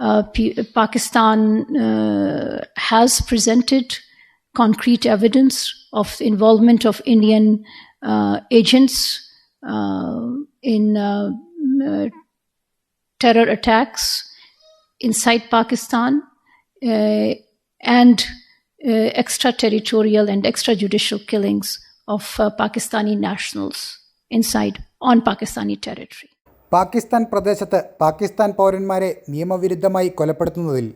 Uh, P- Pakistan uh, has presented concrete evidence of involvement of Indian uh, agents uh, in uh, uh, terror attacks inside Pakistan and extraterritorial and extrajudicial killings of Pakistani nationals inside on Pakistani territory. Pakistan പ്രദേശത്ത് പാകിസ്ഥാൻ പൗരന്മാരെ നിയമവിരുദ്ധമായി കൊലപ്പെടുത്തുന്നതിൽ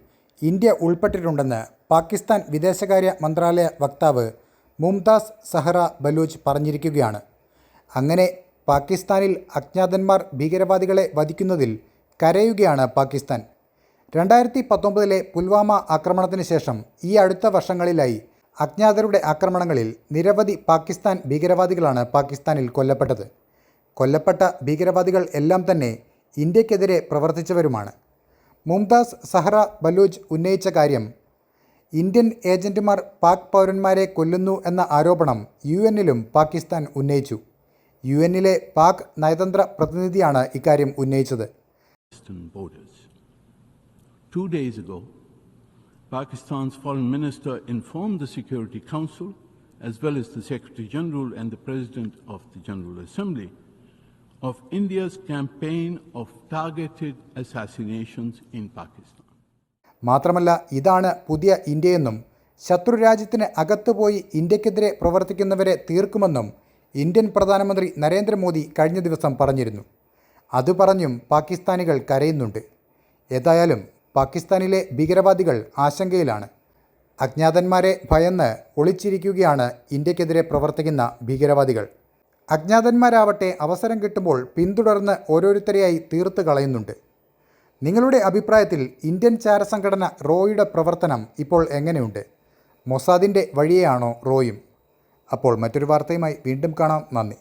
India ഉൾപ്പെട്ടിട്ടുണ്ടെന്ന് Pakistan വിദേശകാര്യ മന്ത്രാലയ വക്താവ് മുംതാസ് സഹറ ബലൂച്ച് പറഞ്ഞിരിക്കുകയാണ്. അങ്ങനെ പാകിസ്ഥാനിൽ അജ്ഞാതന്മാർ ഭീകരവാദികളെ വധിക്കുന്നതിൽ കരയുകയാണ് പാകിസ്ഥാൻ. രണ്ടായിരത്തി പത്തൊമ്പതിലെ പുൽവാമ ആക്രമണത്തിന് ശേഷം ഈ അടുത്ത വർഷങ്ങളിലായി അജ്ഞാതരുടെ ആക്രമണങ്ങളിൽ നിരവധി പാകിസ്ഥാൻ ഭീകരവാദികളാണ് പാകിസ്ഥാനിൽ കൊല്ലപ്പെട്ടത്. കൊല്ലപ്പെട്ട ഭീകരവാദികൾ എല്ലാം തന്നെ ഇന്ത്യക്കെതിരെ പ്രവർത്തിച്ചവരുമാണ്. മുംതാസ് സഹറ ബലൂച്ച് ഉന്നയിച്ച കാര്യം ഇന്ത്യൻ ഏജന്റുമാർ പാക് പൗരന്മാരെ കൊല്ലുന്നു എന്ന ആരോപണം യു എന്നിലും പാകിസ്ഥാൻ ഉന്നയിച്ചു. യു എന്നിലെ പാക് നയതന്ത്ര പ്രതിനിധിയാണ് ഇക്കാര്യം ഉന്നയിച്ചത്. Two days ago, Pakistan's foreign minister informed the Security Council, as well as the Secretary General and the President of the General Assembly, of India's campaign of targeted assassinations in Pakistan. മാത്രമല്ല ഇതാണ് പുതിയ ഇന്ത്യയെന്നും ശത്രുരാജ്യത്തിന് അകത്ത് പോയി ഇന്ത്യക്കെതിരെ പ്രവർത്തിക്കുന്നവരെ തീർക്കുമെന്നും Indian പ്രധാനമന്ത്രി നരേന്ദ്രമോദി കഴിഞ്ഞ ദിവസം പറഞ്ഞിരുന്നു. അത് പറഞ്ഞും പാകിസ്ഥാനികൾ കരയുന്നുണ്ട്. ഏതായാലും പാകിസ്ഥാനിലെ ഭീകരവാദികൾ ആശങ്കയിലാണ്. അജ്ഞാതന്മാരെ ഭയന്ന് ഒളിച്ചിരിക്കുകയാണ് ഇന്ത്യക്കെതിരെ പ്രവർത്തിക്കുന്ന ഭീകരവാദികൾ. അജ്ഞാതന്മാരാവട്ടെ അവസരം കിട്ടുമ്പോൾ പിന്തുടർന്ന് ഓരോരുത്തരെയായി തീർത്ത് കളയുന്നുണ്ട്. നിങ്ങളുടെ അഭിപ്രായത്തിൽ ഇന്ത്യൻ ചാരസംഘടന റോയുടെ പ്രവർത്തനം ഇപ്പോൾ എങ്ങനെയുണ്ട്? മൊസാദിന്റെ വഴിയെയാണോ റോയും? അപ്പോൾ മറ്റൊരു വാർത്തയുമായി വീണ്ടും കാണാം. നന്ദി.